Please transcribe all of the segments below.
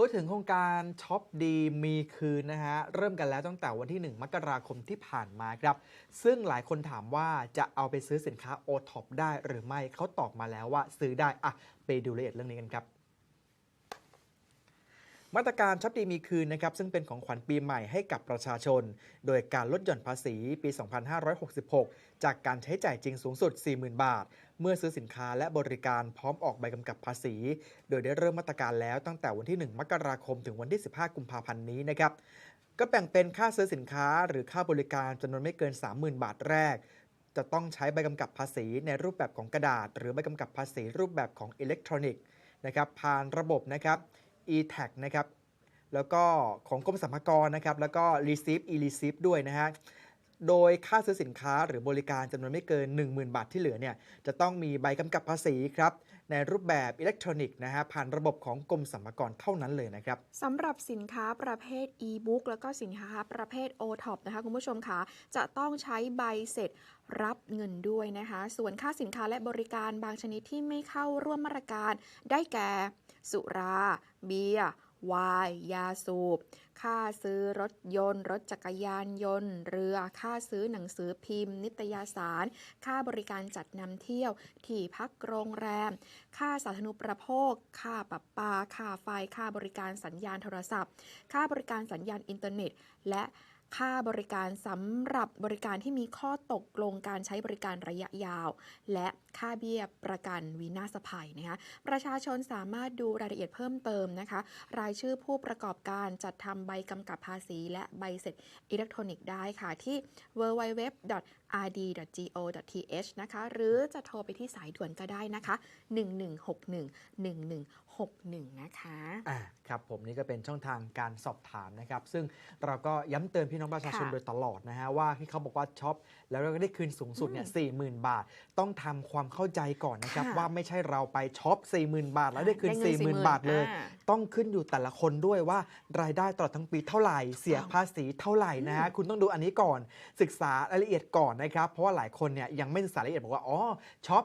พูดถึงโครงการช็อปดีมีคืนนะฮะ เริ่มกันแล้วตั้งแต่วันที่ 1 มกราคมที่ผ่านมาครับ ซึ่งหลายคนถามว่าจะเอาไปซื้อสินค้า o t o p ได้หรือไม่เขาตอบมาแล้วว่าซื้อได้อะไปดูรายละเอียดเรื่องนี้กันครับมาตรการช็อปดีมีคืนนะครับซึ่งเป็นของขวัญปีใหม่ให้กับประชาชน โดยการลดหย่อนภาษีปี 2566 จากการใช้จ่ายจริงสูงสุด 40,000 บาท เมื่อซื้อสินค้าและบริการพร้อมออกใบกำกับภาษี โดยได้เริ่มมาตรการแล้วตั้งแต่วันที่ 1 มกราคมถึงวันที่ 15 กุมภาพันธ์นี้นะครับก็แบ่งเป็นค่าซื้อสินค้าหรือค่าบริการจำนวนไม่เกิน 30,000 บาทแรก จะต้องใช้ใบกำกับภาษีในรูปแบบของกระดาษ หรือใบกำกับภาษีรูปแบบของอิเล็กทรอนิกส์นะครับผ่านระบบนะครับ e-tax นะครับแล้วก็ของกรมสรรพากรนะครับแล้วก็ receive e-receive ด้วยนะฮะ โดยค่าซื้อสินค้าหรือบริการจำนวนไม่เกิน 10,000 บาทที่เหลือเนี่ยจะต้องมีใบกำกับภาษีครับในรูปแบบอิเล็กทรอนิกส์นะฮะผ่านระบบของกรมสรรพากรเท่านั้นเลยนะครับสำหรับสินค้าประเภท e-book แล้วก็สินค้าประเภท o-top นะคะคุณผู้ชมคะจะต้องใช้ใบเสร็จรับเงินด้วยนะคะ ส่วนค่าสินค้าและบริการบางชนิดที่ไม่เข้าร่วมมาตรการ ได้แก่ สุรา เบียร์ วายยาสูบ ค่าซื้อรถยนต์ รถจักรยานยนต์ เรือ ค่าซื้อหนังสือพิมพ์ นิตยสาร ค่าบริการจัดนำเที่ยว ที่พักโรงแรม ค่าสาธารณูปโภค ค่าปรับปา ค่าไฟ ค่าบริการสัญญาณโทรศัพท์ ค่าบริการสัญญาณอินเทอร์เน็ต และ ค่าบริการสำหรับบริการที่มีข้อตกลงการใช้บริการระยะยาว และค่าเบี้ยประกันวินาศภัยนะคะประชาชนสามารถดูรายละเอียดเพิ่มเติมนะคะ รายชื่อผู้ประกอบการจัดทำใบกำกับภาษีและใบเสร็จอิเล็กทรอนิกส์ได้ค่ะที่ www.rd.go.th นะคะหรือจะโทรไปที่สายด่วนก็ได้นะคะ 1161 1161 นะคะอ่าครับผมนี่ก็เป็นช่องทางการสอบถามนะครับ ซึ่งเราก็ย้ำเตือนพี่น้องประชาชนค่ะ โดยตลอดนะฮะว่าที่เขาบอกว่าช็อปแล้วเราก็ได้คืนสูงสุดเนี่ยสี่หมื่นบาท ต้องทำความเข้าใจก่อนนะครับค่ะว่าไม่ใช่เราไปช็อป4 0,000บาท แล้วได้คืนได้เงิน4 0,000บาทเลย อ่าต้องขึ้นอยู่แต่ละคนด้วยว่ารายได้ตลอดทั้งปีเท่าไหร่ เสียภาษีเท่าไหร่นะฮะคุณต้องดูอันนี้ก่อน ศึกษารายละเอียดก่อนนะครับ เพราะว่าหลายคนเนี่ยยังไม่ศึกษารายละเอียดบอกว่าอ๋อช็อป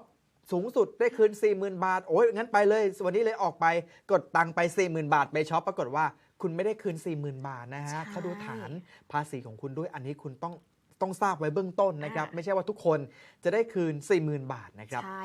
สูงสุดได้คืน 40,000 บาท โอ้ยงั้นไปเลยวันนี้เลยออกไปกดตังค์ไป 40,000 บาทไปช็อปปรากฏว่า คุณไม่ได้คืน 40,000 บาทนะฮะใช่เขาดูฐานภาษีของคุณด้วยอันนี้คุณต้องต้องทราบไว้เบื้องต้นนะครับอ่าไม่ใช่ว่าทุกคนจะได้คืน 40,000 บาทนะครับใช่